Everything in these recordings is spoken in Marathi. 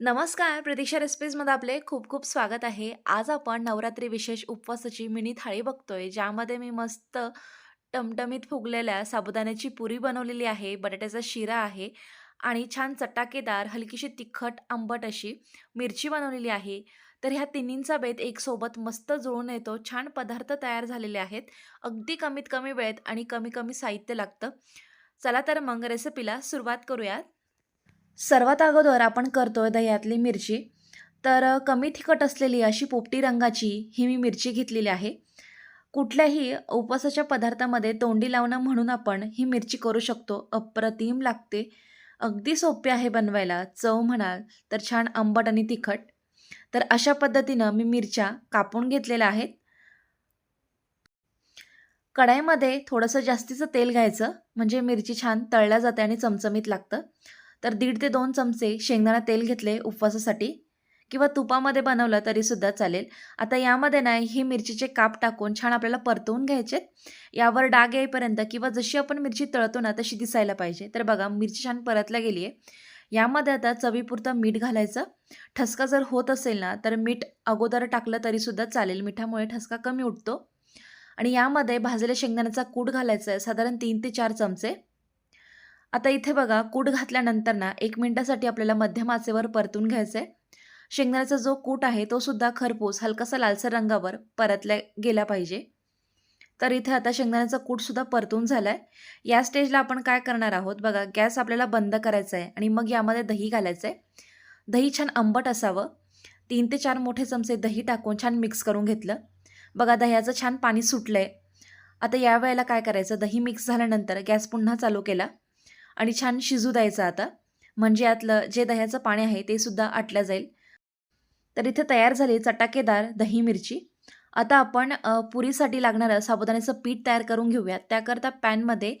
नमस्कार प्रतीक्षा रेसिपीजमध्ये आपले खूप खूप स्वागत आहे. आज आपण नवरात्री विशेष उपवासाची मिनी थाळी बघतोय ज्यामध्ये मी मस्त टमटमीत फुगलेल्या साबुदाण्याची पुरी बनवलेली आहे बटाट्याचा शिरा आहे आणि छान चटाकेदार हलकीशी तिखट आंबट अशी मिरची बनवलेली आहे. तर ह्या तिन्हींचा बेत एक सोबत मस्त जुळून येतो छान पदार्थ तयार झालेले आहेत. अगदी कमीत कमी वेळेत आणि कमी कमी साहित्य लागतं. चला तर मग रेसिपीला सुरुवात करूयात. सर्वात अगोदर आपण करतोय दह्यातली मिरची. तर कमी तिखट असलेली अशी पोपटी रंगाची ही मी मिरची घेतलेली आहे. कुठल्याही उपवासाच्या पदार्थामध्ये तोंडी लावणं म्हणून आपण ही मिरची करू शकतो. अप्रतिम लागते. अगदी सोपे आहे बनवायला. चव म्हणाल तर छान आंबट आणि तिखट. तर अशा पद्धतीनं मी मिरच्या कापून घेतलेल्या आहेत. कढाईमध्ये थोडंसं जास्तीचं तेल घ्यायचं. म्हणजे मिरची छान तळल्या जाते आणि चमचमीत लागतं. तर दीड ते दोन चमचे शेंगदाणा तेल घेतले उपवासासाठी. किंवा तुपामध्ये बनवलं तरीसुद्धा चालेल. आता यामध्ये ना ही मिरचीचे काप टाकून छान आपल्याला परतवून घ्यायचे यावर डाग येईपर्यंत किंवा जशी आपण मिरची तळतो ना तशी दिसायला पाहिजे. तर बघा मिरची छान परतल्या गेली आहे. यामध्ये आता चवीपुरतं मीठ घालायचं. ठसका जर होत असेल ना तर मीठ अगोदर टाकलं तरीसुद्धा चालेल. मिठामुळे ठसका कमी उठतो. आणि यामध्ये भाजलेल्या शेंगदाण्याचा कूट घालायचा आहे. साधारण तीन ते चार चमचे. आता इथे बघा कूट घातल्यानंतर ना एक मिनटासाठी आपल्याला मध्यम आचेवर परतून घ्यायचं आहे शेंगदाण्याचा जो कूट आहे तो सुद्धा खरपूस हलकासा लालसर रंगावर परतल्या गेला पाहिजे. तर इथे आता शेंगदाण्याचा कूटसुद्धा परतून झाला आहे या स्टेजला आपण काय करणार आहोत? बघा गॅस आपल्याला बंद करायचा आहे आणि मग यामध्ये दही घालायचं आहे दही छान आंबट असावं. तीन ते चार मोठे चमचे दही टाकून छान मिक्स करून घेतलं. बघा दह्याचं छान पाणी सुटलं आहे आता या वेळेला काय करायचं? दही मिक्स झाल्यानंतर गॅस पुन्हा चालू केला. आणि छान शिजू द्यायचं आता. म्हणजे यातलं जे दह्याचं पाणी आहे ते सुद्धा आटलं जाईल. तर इथे तयार झाली चटाकेदार दही मिरची. आता आपण पुरीसाठी लागणारं साबुदाण्याचं पीठ तयार करून घेऊयात. त्याकरता पॅनमध्ये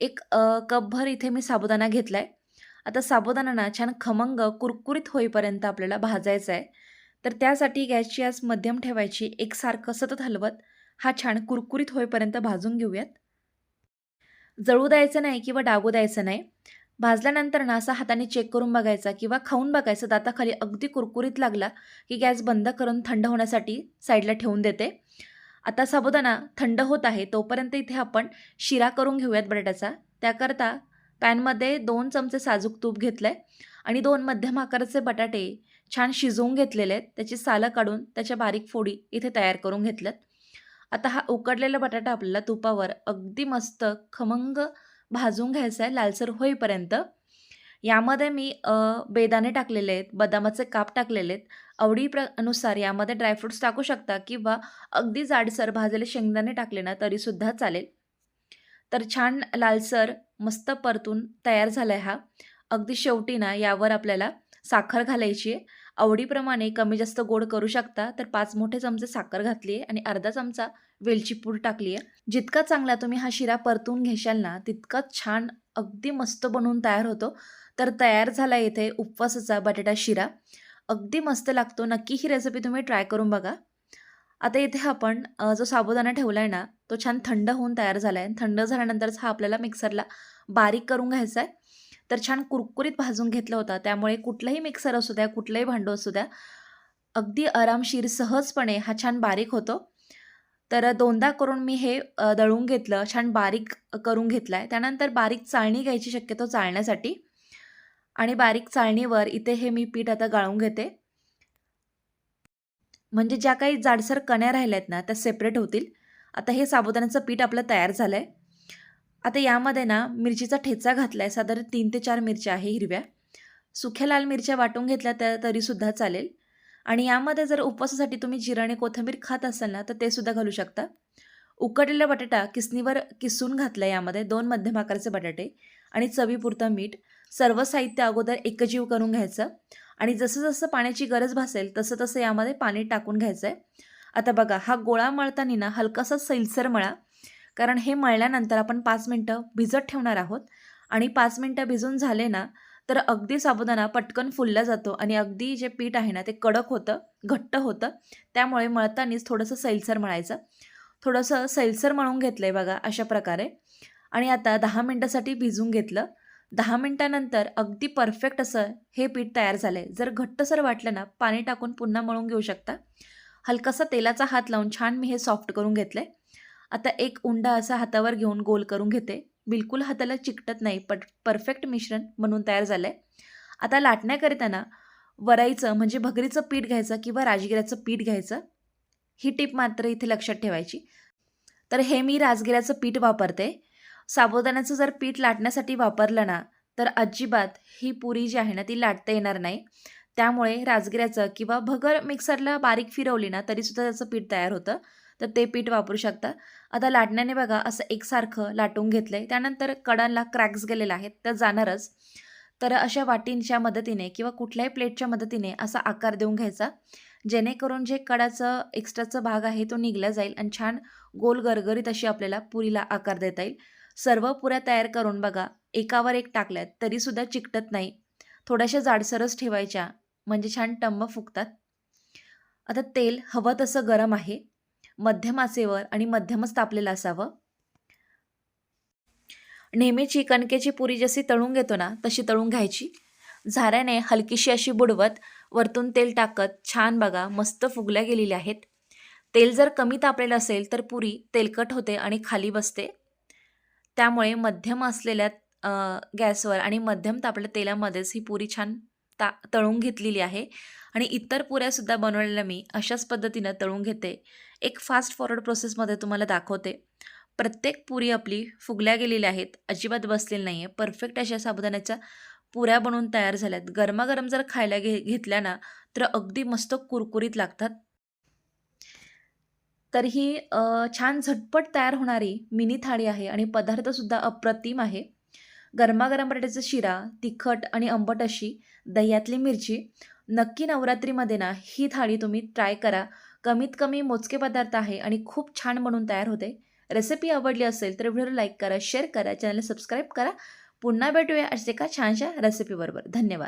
एक कपभर इथे मी साबुदाणा घेतला आहे आता साबुदाणा ना छान खमंग कुरकुरीत होईपर्यंत आपल्याला भाजायचा आहे. तर त्यासाठी गॅसची आज मध्यम ठेवायची एकसारखं सतत हलवत हा छान कुरकुरीत होईपर्यंत भाजून घेऊयात. जळू द्यायचं नाही किंवा डागू द्यायचं नाही भाजल्यानंतर ना असा हाताने चेक करून बघायचा किंवा खाऊन बघायचं. दाताखाली अगदी कुरकुरीत लागला की गॅस बंद करून थंड होण्यासाठी साईडला ठेवून देते. आता साबुदाणा थंड होत आहे तोपर्यंत इथे आपण शिरा करून घेऊयात बटाट्याचा. त्याकरता पॅनमध्ये दोन चमचे साजूक तूप घेतलं आहे आणि दोन मध्यम आकाराचे बटाटे छान शिजवून घेतलेले आहेत. त्याची सालं काढून त्याच्या बारीक फोडी इथे तयार करून घेतल्यात. आता हा उकडलेला बटाटा आपल्याला तुपावर अगदी मस्त खमंग भाजून घ्यायचा आहे लालसर होईपर्यंत. यामध्ये मी बेदाणे टाकलेले आहेत बदामाचे काप टाकलेले आहेत. आवडी प्र अनुसार यामध्ये ड्रायफ्रुट्स टाकू शकता किंवा अगदी जाडसर भाजलेले शेंगदाणे टाकले ना तरीसुद्धा चालेल. तर छान लालसर मस्त परतून तयार झाला आहे हा. अगदी शेवटी ना यावर आपल्याला साखर घालायची आहे. आवडीप्रमाणे कमी जास्त गोड करू शकता तर पाच मोठे चमचे साखर घातली आहे आणि अर्धा चमचा वेलची पूड टाकली आहे जितका चांगला तुम्ही हा शिरा परतून घेशाल ना तितकाच छान अगदी मस्त बनवून तयार होतो. तर तयार झाला इथे उपवासाचा बटाटा शिरा. अगदी मस्त लागतो. नक्की ही रेसिपी तुम्ही ट्राय करून बघा. आता इथे आपण जो साबुदाणा ठेवला आहे ना तो छान थंड होऊन तयार झाला आहे थंड झाल्यानंतरच हा आपल्याला मिक्सरला बारीक करून घ्यायचा आहे तर छान कुरकुरीत भाजून घेतला होता. त्यामुळे कुठलंही मिक्सर असू द्या कुठलंही भांडं असू द्या अगदी आरामशीर सहजपणे हा छान बारीक होतो. तर दोनदा करून मी हे दळून घेतलं छान बारीक करून घेतलं आहे त्यानंतर बारीक चाळणी घ्यायची शक्यतो चाळण्यासाठी. आणि बारीक चाळणीवर इथे हे मी पीठ आता गाळून घेते. म्हणजे ज्या काही जाडसर कण्या राहिल्या आहेत ना त्या सेपरेट होतील. आता हे साबुदाण्याचं पीठ आपलं तयार झालं आहे आता यामध्ये ना मिरचीचा ठेचा घातला आहे साधारण तीन ते चार मिरच्या आहे हिरव्या. सुख्या लाल मिरच्या वाटून घेतल्या त्या तरीसुद्धा चालेल. आणि यामध्ये जर उपवासासाठी तुम्ही जिरा आणि कोथिंबीर खात असाल ना तर ते सुद्धा घालू शकता. उकडलेला बटाटा किसणीवर किसून घातला यामध्ये दोन मध्यम आकाराचे बटाटे आणि चवीपुरतं मीठ. सर्व साहित्य अगोदर एकजीव करून घ्यायचं. आणि जसं जसं पाण्याची गरज भासेल तसं तसं यामध्ये पाणी टाकून घ्यायचं आहे आता बघा हा गोळा मळताना ना हलकासा सैलसर मळा. कारण हे मळल्यानंतर आपण पाच मिनटं भिजत ठेवणार आहोत. आणि पाच मिनटं भिजून झाले ना तर अगदी साबुदाणा पटकन फुलला जातो आणि अगदी जे पीठ आहे ना ते कडक होतं घट्ट होतं. त्यामुळे मळतानीच थोडंसं सैलसर मळायचं. थोडंसं सैलसर मळून घेतलं आहे बघा अशा प्रकारे. आणि आता दहा मिनटासाठी भिजून घेतलं. दहा मिनटानंतर अगदी परफेक्ट असं हे पीठ तयार झालं आहे जर घट्टसर वाटलं ना पाणी टाकून पुन्हा मळून घेऊ शकता. हलकासा तेलाचा हात लावून छान मी हे सॉफ्ट करून घेतलं आहे आता एक उंडा असा हातावर घेऊन गोल करून घेते. बिलकुल हाताला चिकटत नाही पट परफेक्ट मिश्रण म्हणून तयार झालं आहे आता लाटण्याकरिता ना वराईचं म्हणजे भगरीचं पीठ घ्यायचं किंवा राजगिऱ्याचं पीठ घ्यायचं ही टिप मात्र इथे लक्षात ठेवायची. तर हे मी राजगिऱ्याचं पीठ वापरते. साबुदाण्याचं जर पीठ लाटण्यासाठी वापरलं ना तर अजिबात ही पुरी जी आहे ना ती लाटता येणार नाही. त्यामुळे राजगिऱ्याचं किंवा भगर मिक्सरला बारीक फिरवली ना तरीसुद्धा त्याचं पीठ तयार होतं. तर ते पीठ वापरू शकता. आता लाटण्याने बघा असं एकसारखं लाटून घेतलं आहे त्यानंतर कडांना क्रॅक्स गेलेले आहेत. तर जाणारच. तर अशा वाटींच्या मदतीने किंवा कुठल्याही प्लेटच्या मदतीने असा आकार देऊन घ्यायचा. जेणेकरून जे कडाचं एक्स्ट्राचा भाग आहे तो निघला जाईल आणि छान गोल गरगरीत अशी आपल्याला पुरीला आकार देता येईल. सर्व पुऱ्या तयार करून बघा. एकावर एक टाकल्यात तरीसुद्धा चिकटत नाही. थोड्याशा जाडसरच ठेवायच्या. म्हणजे छान टम्म फुगतात आता तेल हवं तसं गरम आहे. मध्यमाचेवर आणि मध्यमच तापलेलं असावं. नेहमीची कणकेची पुरी जशी तळून घेतो ना तशी तळून घ्यायची. झाऱ्याने हलकीशी अशी बुडवत वरतून तेल टाकत छान बघा मस्त फुगल्या गेलेल्या आहेत. तेल जर कमी तापलेलं असेल तर पुरी तेलकट होते आणि खाली बसते. त्यामुळे मध्यम असलेल्या गॅसवर आणि मध्यम तापलेल्या तेलामध्येच ही पुरी छान ता तळून घेतलेली आहे. आणि इतर पुऱ्यासुद्धा बनवलेल्या मी अशाच पद्धतीनं तळून घेते. एक फास्ट फॉरवर्ड प्रोसेसमध्ये तुम्हाला दाखवते. प्रत्येक पुरी आपली फुगल्या गेलेल्या आहेत. अजिबात बसलेली नाही आहे परफेक्ट अशा साबुदाण्याच्या पुऱ्या बनवून तयार झाल्यात. गरमागरम जर खायला घे घेतल्या ना तर अगदी मस्त कुरकुरीत लागतात. तर ही छान झटपट तयार होणारी मिनी थाळी आहे आणि पदार्थसुद्धा अप्रतिम आहे. गरमागरम बटाट्याचा शिरा तिखट आणि आंबट अशी दह्यातली मिरची नक्की नवरात्रीमध्ये ना ही थाळी तुम्ही ट्राय करा. कमीत कमी मोजके पदार्थ आहे आणि खूप छान बनून तयार होते. रेसिपी आवडली असेल तर व्हिडिओ लाईक करा शेअर करा चॅनल सबस्क्राईब करा. पुन्हा भेटूया असे एका छानशा रेसिपीबरोबर धन्यवाद.